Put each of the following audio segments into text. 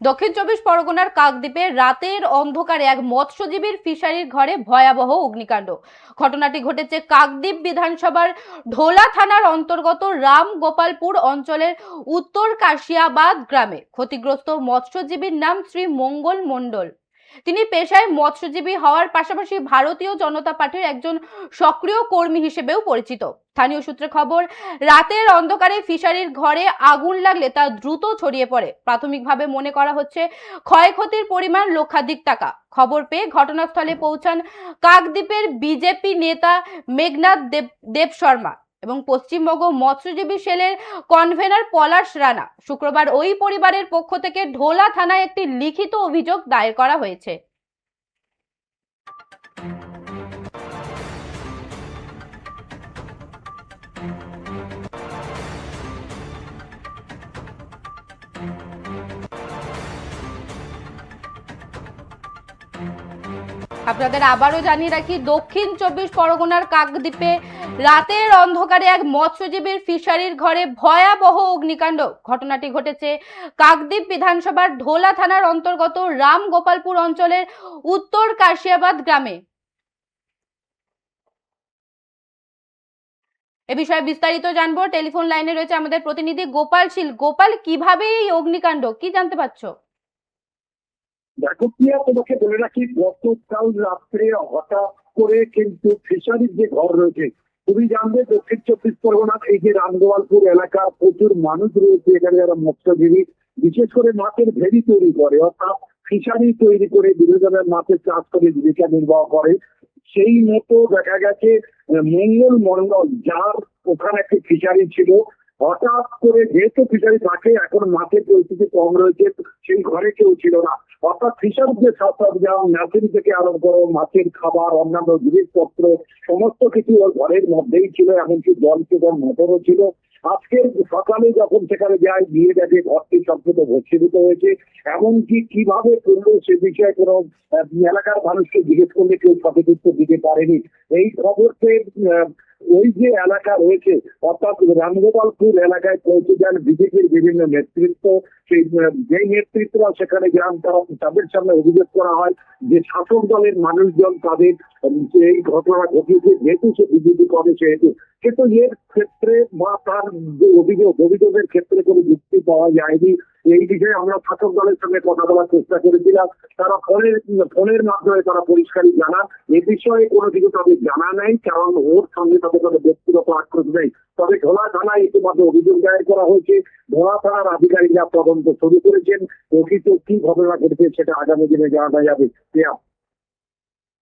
দক্ষিণ চব্বিশ পরগনার কাকদ্বীপে রাতের অন্ধকারে এক মৎস্যজীবীর ফিশারির ঘরে ভয়াবহ অগ্নিকাণ্ড। ঘটনাটি ঘটেছে কাকদ্বীপ বিধানসভার ঢোলা থানার অন্তর্গত রাম গোপালপুর অঞ্চলের উত্তর কাশিয়াবাদ গ্রামে। ক্ষতিগ্রস্ত মৎস্যজীবীর নাম শ্রী মঙ্গল মণ্ডল। তিনি পেশায় মৎস্যজীবী হওয়ার পাশাপাশি ভারতীয় জনতা পার্টির একজন সক্রিয় কর্মী হিসেবেও পরিচিত। স্থানীয় সূত্রে খবর, রাতের অন্ধকারে ফিশারির ঘরে আগুন লাগলে তা দ্রুত ছড়িয়ে পড়ে। প্রাথমিকভাবে মনে করা হচ্ছে, ক্ষয়ক্ষতির পরিমাণ লক্ষাধিক টাকা। খবর পেয়ে ঘটনাস্থলে পৌঁছান কাকদ্বীপের বিজেপি নেতা মেঘনাথ দেব দেব শর্মা। এবং পশ্চিমবঙ্গ মৎস্যজীবী সেলের কনভেনার পলাশ রানা। শুক্রবার ওই পরিবারের পক্ষ থেকে ঢোলা থানায় একটি লিখিত অভিযোগ দায়ের করা হয়েছে। আপনাদের আবারও জানিয়ে রাখি, দক্ষিণ চব্বিশ পরগনার কাকদ্বীপে রাতের অন্ধকারে এক মৎস্যজীবীর ফিশারির ঘরে ভয়াবহ অগ্নিকাণ্ড। ঘটনাটি ঘটেছে কাকদ্বীপ বিধানসভার ঢোলা থানার অন্তর্গত রাম গোপালপুর অঞ্চলের উত্তর কাশিয়াবাদ গ্রামে। এ বিষয়ে বিস্তারিত জানব। টেলিফোন লাইনে রয়েছে আমাদের প্রতিনিধি গোপাল শীল। গোপাল, কীভাবে এই অগ্নিকাণ্ড, কি জানতে পারছ? দেখো তোমাকে বলে রাখি, গতকাল রাত্রে হঠাৎ করে কিন্তু ফিশারির যে ঘর রয়েছে তুমি জানবে দক্ষিণ চব্বিশ পরগনার এই যে রামগোপালপুর এলাকা প্রচুর মানুষ রয়েছে, এখানে যারা মৎস্যজীবী, বিশেষ করে মাছের ভেরি তৈরি করে, অর্থাৎ ফিশারি তৈরি করে বিভিন্ন ধরনের মাছের চাষ করে জীবিকা নির্বাহ করে। সেই মতো দেখা গেছে মঙ্গল মন্ডল, যার ওখানে একটি ফিশারি ছিল। হঠাৎ করে যেহেতু ফিশারি থাকে, এখন মাছের পরিস্থিতি কম রয়েছে, সেই ঘরে কেউ ছিল না। অর্থাৎ ফিশার যে সব যেমন থেকে আরম্ভ করে মাছের খাবার, অন্যান্য জিনিসপত্র, সমস্ত কিছু ওর ঘরের মধ্যেই ছিল, এমনকি জল এবং মোটরও ছিল। আজকের সকালে যখন সেখানে যায়, গিয়ে দেখে ঘরটি সম্পূর্ণ ভর্ষিত হয়েছে। এমনকি কীভাবে করল সে বিষয়ে কোনো এলাকার মানুষকে জিজ্ঞেস করলে কেউ সঠিক উত্তর দিতে পারেনি। এই খবরকে ওই যে এলাকা রয়েছে, অর্থাৎ রামগোপালপুর এলাকায় পৌঁছে যান বিজেপির বিভিন্ন নেতৃত্ব। সেই যেই নেতৃত্বরা সেখানে তারা তাদের সামনে অভিযোগ করা হয় যে শাসক দলের মানুষজন তাদের যে এই ঘটনা ঘটিয়েছে, যেহেতু সে বিজেপি করে সেহেতু। কিন্তু এর ক্ষেত্রে বা তার যে অভিযোগ অভিযোগের ক্ষেত্রে কোনো যুক্তি পাওয়া যায়নি। এই বিষয়ে আমরা শাসক দলের সঙ্গে কথা বলার চেষ্টা করেছিলাম। তারা ফোনের ফোনের মাধ্যমে তারা পরিষ্কারই জানা এ বিষয়ে কোনো কিছু তাদের জানা নেই, কারণ ওর সঙ্গে তাদের কোনো ব্যক্তিগত আক্রোশ নেই। তবে ঢোলা থানায় ইতিমধ্যে অভিযোগ দায়ের করা হয়েছে ঢোলা থানার আধিকারিকরা তদন্ত শুরু করেছেন। প্রকৃত কি ঘটনা ঘটেছে সেটা আগামী দিনে জানা যাবে।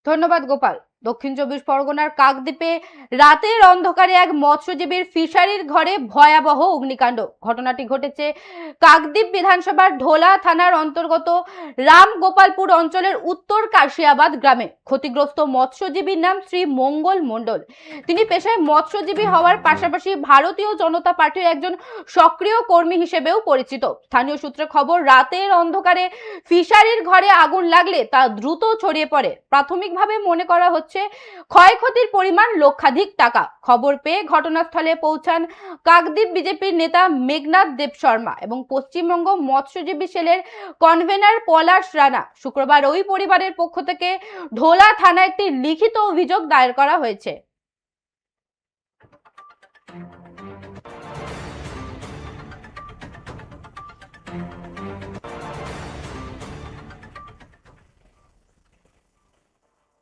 ধন্যবাদ, গোপাল। দক্ষিণ চব্বিশ পরগনার কাকদ্বীপে রাতের অন্ধকারে এক মৎস্যজীবীর ফিশারির ঘরে ভয়াবহ অগ্নিকাণ্ড। ঘটনাটি ঘটেছে কাকদ্বীপ বিধানসভার ঢোলা থানার অন্তর্গত রাম গোপালপুর অঞ্চলের উত্তর কাশিয়াবাদ গ্রামে। ক্ষতিগ্রস্ত মৎস্যজীবীর নাম শ্রী মঙ্গল মণ্ডল। তিনি পেশায় মৎস্যজীবী হওয়ার পাশাপাশি ভারতীয় জনতা পার্টির একজন সক্রিয় কর্মী হিসেবেও পরিচিত। স্থানীয় সূত্রে খবর, রাতের অন্ধকারে ফিশারির ঘরে আগুন লাগলে তা দ্রুত ছড়িয়ে পড়ে। প্রাথমিকভাবে মনে করা হচ্ছে হচ্ছে ক্ষয়ক্ষতির পরিমাণ লক্ষাধিক টাকা খবর পেয়ে ঘটনাস্থলে পৌঁছান কাকদ্বীপ বিজেপির নেতা মেঘনাথ দেব শর্মা এবং পশ্চিমবঙ্গ মৎস্যজীবী সেলের কনভেনার পলাশ রানা শুক্রবার ওই পরিবারের পক্ষ থেকে ঢোলা থানায় একটি লিখিত অভিযোগ দায়ের করা হয়েছে